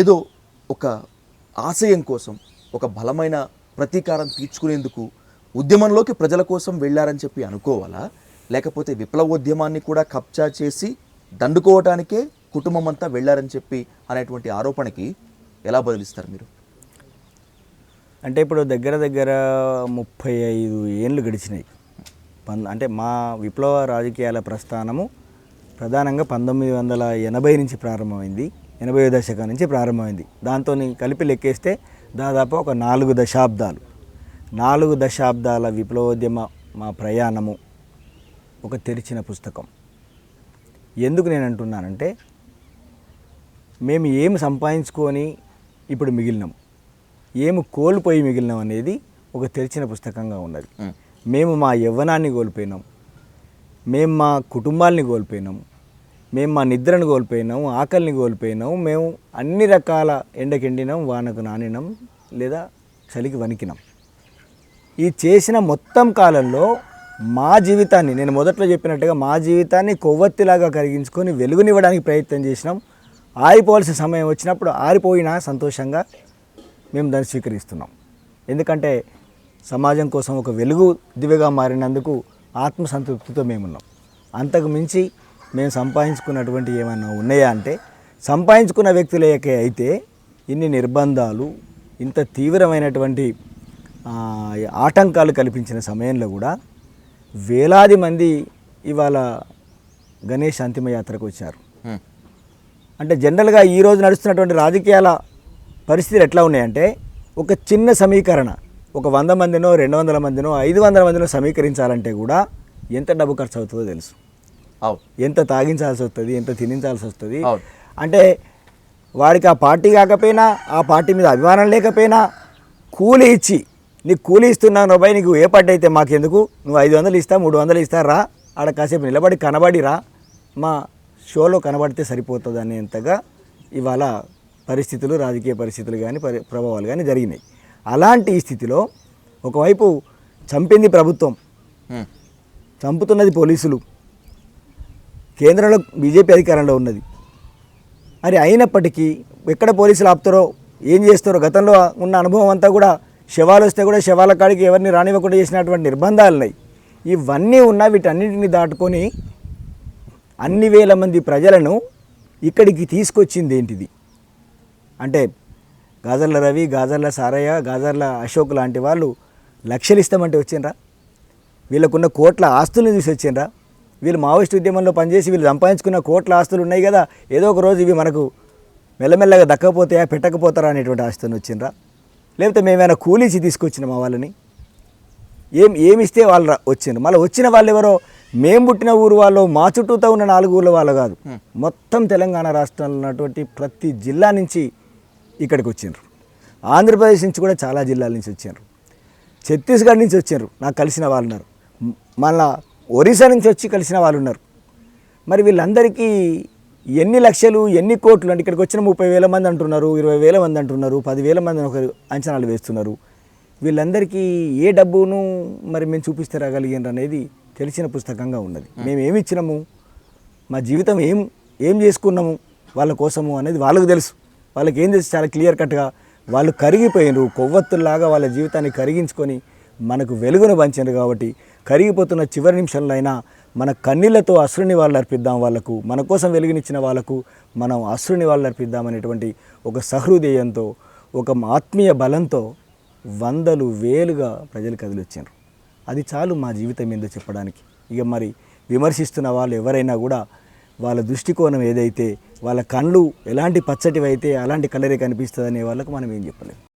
ఏదో ఒక ఆశయం కోసం ఒక బలమైన ప్రతీకారం తీర్చుకునేందుకు ఉద్యమంలోకి ప్రజల కోసం వెళ్ళారని చెప్పి అనుకోవాలా? లేకపోతే విప్లవోద్యమాన్ని కూడా కబ్జా చేసి దండుకోవటానికే కుటుంబం అంతా వెళ్ళారని చెప్పి అనేటువంటి ఆరోపణకి ఎలా బదిలిస్తారు మీరు? అంటే ఇప్పుడు దగ్గర దగ్గర ముప్పై ఐదు ఏళ్ళు గడిచినాయి. పం అంటే మా విప్లవ రాజకీయాల ప్రస్థానము ప్రధానంగా పంతొమ్మిది వందల ఎనభై నుంచి ప్రారంభమైంది. ఎనభై దశకం నుంచి ప్రారంభమైంది. దాంతో కలిపి లెక్కేస్తే దాదాపు ఒక నాలుగు దశాబ్దాలు. నాలుగు దశాబ్దాల విప్లవోద్యమ మా ప్రయాణము ఒక తెరిచిన పుస్తకం. ఎందుకు నేను అంటున్నానంటే మేము ఏమి సంపాదించుకొని ఇప్పుడు మిగిలినాం ఏమి కోల్పోయి మిగిలినాం అనేది ఒక తెరిచిన పుస్తకంగా ఉన్నది. మేము మా యవ్వనాన్ని కోల్పోయినాం మేము మా కుటుంబాల్ని కోల్పోయినాం మేము మా నిద్రను కోల్పోయినాము ఆకలిని కోల్పోయినాము మేము అన్ని రకాల ఎండకెండినాం వానకు నానినాం లేదా చలికి వణికినాం. ఈ చేసిన మొత్తం కాలంలో మా జీవితాన్ని నేను మొదట్లో చెప్పినట్టుగా మా జీవితాన్ని కొవ్వొత్తిలాగా కరిగించుకొని వెలుగునివ్వడానికి ప్రయత్నం చేసినాం. ఆరిపోవాల్సిన సమయం వచ్చినప్పుడు ఆరిపోయినా సంతోషంగా మేము దాన్ని స్వీకరిస్తున్నాం. ఎందుకంటే సమాజం కోసం ఒక వెలుగు దివిగా మారినందుకు ఆత్మసంతృప్తితో మేమున్నాం. అంతకు మించి మేము సంపాదించుకున్నటువంటి ఏమన్నా ఉన్నాయా అంటే సంపాదించుకున్న వ్యక్తులకే అయితే ఇన్ని నిర్బంధాలు ఇంత తీవ్రమైనటువంటి ఆటంకాలు కల్పించిన సమయంలో కూడా వేలాది మంది ఇవాళ గణేష్ అంతిమ యాత్రకు వచ్చారు. అంటే జనరల్గా ఈ రోజు నడుస్తున్నటువంటి రాజకీయాల పరిస్థితులు ఎట్లా ఉన్నాయంటే ఒక చిన్న సమీకరణ ఒక వంద మందినో రెండు వందల మందినో ఐదు వందల మందినో సమీకరించాలంటే కూడా ఎంత డబ్బు ఖర్చు అవుతుందో తెలుసు ఎంత తాగించాల్సి వస్తుంది ఎంత తినించాల్సి వస్తుంది. అంటే వాడికి ఆ పార్టీ కాకపోయినా ఆ పార్టీ మీద అభిమానం లేకపోయినా కూలి ఇచ్చి నీకు కూలి ఇస్తున్నాను బాయ్ నీకు ఏ పార్టీ అయితే మాకెందుకు? నువ్వు ఐదు వందలు ఇస్తా మూడు వందలు ఇస్తా రా. ఆడ కాసేపు నిలబడి కనబడి రా. మా షోలో కనబడితే సరిపోతుంది అనేంతగా ఇవాళ పరిస్థితులు రాజకీయ పరిస్థితులు కానీ పరి ప్రభావాలు కానీ జరిగినాయి. అలాంటి స్థితిలో ఒకవైపు చంపింది ప్రభుత్వం. చంపుతున్నది పోలీసులు. కేంద్రంలో బీజేపీ అధికారంలో ఉన్నది. మరి అయినప్పటికీ ఎక్కడ పోలీసులు ఆపుతారో ఏం చేస్తారో గతంలో ఉన్న అనుభవం అంతా కూడా శవాలు వస్తే కూడా శవాల కాడికి ఎవరిని రానివ్వకుండా చేసినటువంటి నిర్బంధాలు ఉన్నాయి ఇవన్నీ ఉన్నా వీటన్నింటిని దాటుకొని అన్ని వేల మంది ప్రజలను ఇక్కడికి తీసుకొచ్చింది ఏంటిది? అంటే గాజర్ల రవి గాజర్ల సారయ్య గాజర్ల అశోక్ లాంటి వాళ్ళు లక్షలు ఇస్తామంటే వచ్చిండ్రా? వీళ్ళకున్న కోట్ల ఆస్తులను చూసి వచ్చిండ్రా? వీళ్ళు మావోయిస్ట్ ఉద్యమంలో పనిచేసి వీళ్ళు సంపాదించుకున్న కోట్ల ఆస్తులు ఉన్నాయి కదా ఏదో ఒక రోజు ఇవి మనకు మెల్లమెల్లగా దక్కకపోతాయా పెట్టకపోతారా అనేటువంటి ఆస్తులను వచ్చిండ్రా. లేకపోతే మేమైనా కూలీచి తీసుకొచ్చిన మా వాళ్ళని? ఏం ఏమి ఇస్తే వాళ్ళు వచ్చిండ్రు. మళ్ళీ వచ్చిన వాళ్ళు ఎవరో? మేము పుట్టిన ఊరు వాళ్ళు మా చుట్టూతో ఉన్న నాలుగు ఊళ్ళ వాళ్ళు కాదు. మొత్తం తెలంగాణ రాష్ట్రంలో ఉన్నటువంటి ప్రతి జిల్లా నుంచి ఇక్కడికి వచ్చిండ్రు. ఆంధ్రప్రదేశ్ నుంచి కూడా చాలా జిల్లాల నుంచి వచ్చిండ్రు. ఛత్తీస్గఢ్ నుంచి వచ్చారు నాకు కలిసిన వాళ్ళు ఉన్నారు. మళ్ళా ఒరిస్సా నుంచి వచ్చి కలిసిన వాళ్ళు ఉన్నారు మరి వీళ్ళందరికీ ఎన్ని లక్షలు ఎన్ని కోట్లు అంటే ఇక్కడికి వచ్చిన ముప్పై వేల మంది అంటున్నారు ఇరవై వేల మంది అంటున్నారు పదివేల మంది ఒక అంచనాలు వేస్తున్నారు. వీళ్ళందరికీ ఏ డబ్బును మరి మేము చూపిస్తే రాగలిగారు అనేది తెలిసిన పుస్తకంగా ఉన్నది. మేము. ఏమి ఇచ్చినాము? మా జీవితం ఏం ఏం చేసుకున్నాము వాళ్ళ కోసము అనేది వాళ్ళకు తెలుసు. వాళ్ళకి ఏం తెలుసు? చాలా క్లియర్ కట్గా వాళ్ళు కరిగిపోయినరు కొవ్వొత్తుల్లాగా వాళ్ళ జీవితాన్ని కరిగించుకొని మనకు వెలుగును పంచారు కాబట్టి కరిగిపోతున్న చివరి నిమిషంలో అయినా మన కన్నీళ్ళతో అశ్రుని వాళ్ళు అర్పిద్దాం వాళ్ళకు మన కోసం వెలుగునిచ్చిన వాళ్ళకు మనం అశ్రుని వాళ్ళు అర్పిద్దామనేటువంటి ఒక సహృదయంతో ఒక ఆత్మీయ బలంతో వందలు వేలుగా ప్రజలు కదిలొచ్చారు. అది చాలు మా జీవితం ఏందో చెప్పడానికి. ఇక మరి విమర్శిస్తున్న వాళ్ళు ఎవరైనా కూడా వాళ్ళ దృష్టికోణం ఏదైతే వాళ్ళ కళ్ళు ఎలాంటి పచ్చటివైతే అలాంటి కలరే కనిపిస్తుంది అనే వాళ్ళకు మనం ఏం చెప్పలేము